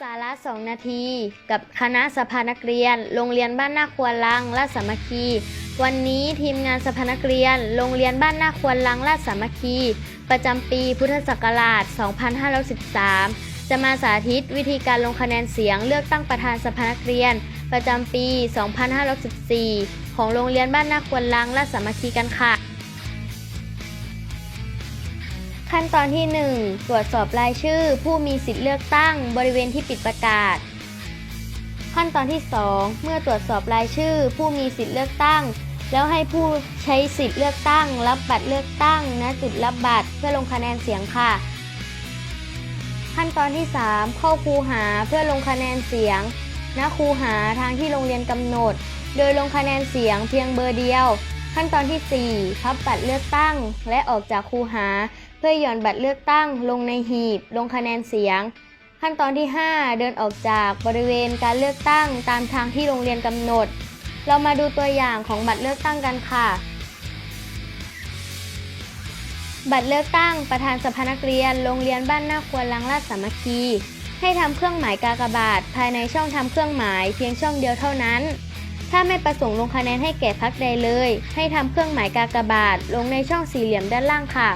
สาระสองนาที กับคณะสภานักเรียน โรงเรียนบ้านนาควรลังราชสามัคคี วันนี้ทีมงานสภานักเรียน โรงเรียนบ้านนาควรลังราชสามัคคี ประจำปีพุทธศักราช 2513 จะมาสาธิตวิธีการลงคะแนนเสียงเลือกตั้งประธานสภานักเรียน ประจำปี 2514 ของโรงเรียนบ้านนาควรลังราชสามัคคีกันค่ะ ขั้นตอนที่ 1 ตรวจสอบรายชื่อ ผู้มีสิทธิ์เลือกตั้งบริเวณที่ปิดประกาศ ขั้นตอนที่ 2 เมื่อตรวจสอบรายชื่อ ผู้มีสิทธิ์เลือกตั้ง แล้วให้ผู้ใช้สิทธิ์เลือกตั้ง รับบัตรเลือกตั้งณจุดรับบัตรเพื่อลงคะแนนเสียงค่ะ ขั้นตอนที่ 3 เข้าคูหาเพื่อลงคะแนนเสียงณคูหาทางที่โรงเรียนกำหนด โดยลงคะแนนเสียงเพียงเบอร์เดียว ขั้นตอนที่ 4 พับบัตรเลือกตั้ง และออกจากคูหา เพื่อหย่อนบัตรเลือกตั้ง ลงในหีบ ลงคะแนนเสียง ขั้นตอนที่ 5 เดินออกจากบริเวณการเลือกตั้งตามทางที่โรงเรียนกำหนด เรามาดูตัวอย่างของบัตรเลือกตั้งกันค่ะ บัตรเลือกตั้งประธานสภานักเรียน โรงเรียนบ้านนาควรลังราชสามัคคีให้ทำเครื่องหมายกากบาท ภายในช่องทำเครื่องหมายเพียงช่องเดียวเท่านั้น ถ้าไม่ประสงค์ลงคะแนนให้แก่พักใดเลย ให้ทำเครื่องหมายกากบาท ลงในช่องสี่เหลี่ยมด้านล่างค่ะ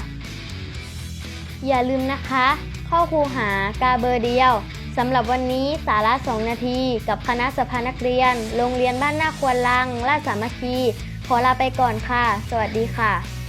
อย่าลืมนะคะ เข้าครูหากาเบอร์เดียวสำหรับวันนี้สาระ 2 นาที กับคณะสภานักเรียน โรงเรียนบ้านนาควรลังราชสามัคคี ขอลาไปก่อนค่ะ สวัสดีค่ะ